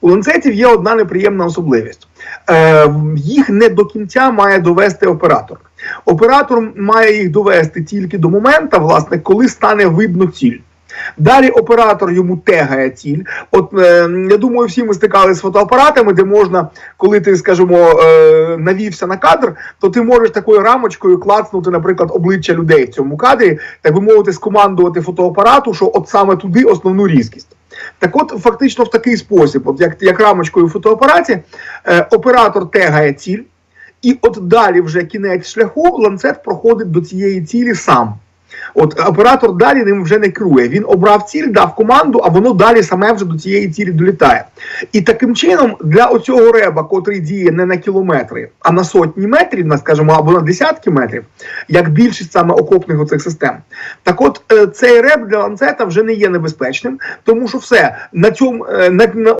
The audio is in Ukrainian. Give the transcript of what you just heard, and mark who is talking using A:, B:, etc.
A: У ланцетів є одна неприємна особливість: е, їх не до кінця має довести оператор. Оператор має їх довести тільки до моменту, власне, коли стане видно ціль. Далі оператор йому тегає ціль. От е, я думаю, всі ми стикалися з фотоапаратами, де можна, коли ти, скажімо, е, навівся на кадр, то ти можеш такою рамочкою клацнути, наприклад, обличчя людей в цьому кадрі, так би мовити, скомандувати фотоапарату, що от саме туди основну різкість. Так от, фактично, в такий спосіб, от як, як рамочкою в фотоапараті, е, оператор тегає ціль, і от далі вже кінець шляху ланцет проходить до цієї цілі сам. От оператор далі ним вже не керує. Він обрав ціль, дав команду, а воно далі саме вже до цієї цілі долітає. І таким чином, для оцього реба, котрий діє не на кілометри, а на сотні метрів, на скажімо, або на десятки метрів, як більшість саме окопних оцих систем. Так от е, цей реб для ланцета вже не є небезпечним, тому що все на цьому е, на, на